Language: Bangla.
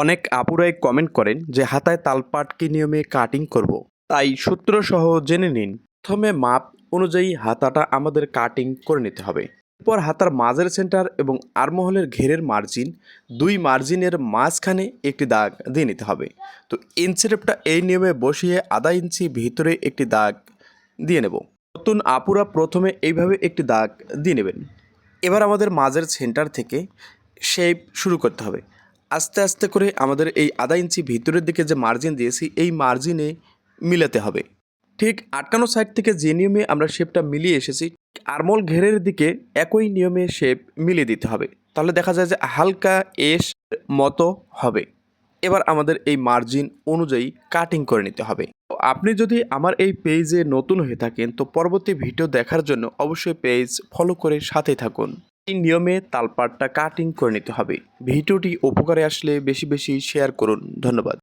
অনেক আপুরাই কমেন্ট করেন যে হাতায় তালপাট কি নিয়মে কাটিং করব। তাই সূত্র সহ জেনে নিন, প্রথমে মাপ অনুযায়ী হাতাটা আমাদের কাটিং করে নিতে হবে। এরপর হাতার মাঝের সেন্টার এবং আরমহলের ঘেরের মার্জিন দুই মার্জিনের মাঝখানে একটি দাগ দিয়ে নিতে হবে। তো ইঞ্চিরেপটা এই নিয়মে বসিয়ে আধা ইঞ্চি ভিতরে একটি দাগ দিয়ে নেব। নতুন আপুরা প্রথমে এইভাবে একটি দাগ দিয়ে নেবেন। এবার আমাদের মাঝের সেন্টার থেকে শেপ শুরু করতে হবে। আস্তে আস্তে করে আমাদের এই আধা ইঞ্চি ভিতরের দিকে যে মার্জিন দিয়েছি, এই মার্জিনে মিলাতে হবে। ঠিক আটকানো সাইড থেকে যে নিয়মে আমরা শেপটা মিলিয়ে এসেছি, আরমোল ঘেরের দিকে একই নিয়মে শেপ মিলিয়ে দিতে হবে। তাহলে দেখা যায় যে হালকা এস মতো হবে। এবার আমাদের এই মার্জিন অনুযায়ী কাটিং করে নিতে হবে। আপনি যদি আমার এই পেজে নতুন হয়ে থাকেন, তো পরবর্তী ভিডিও দেখার জন্য অবশ্যই পেজ ফলো করে সাথে থাকুন। এই নিয়মে তালপাটটা কাটিং করে নিতে হবে। ভিডিওটি উপকারে আসলে বেশি বেশি শেয়ার করুন। ধন্যবাদ।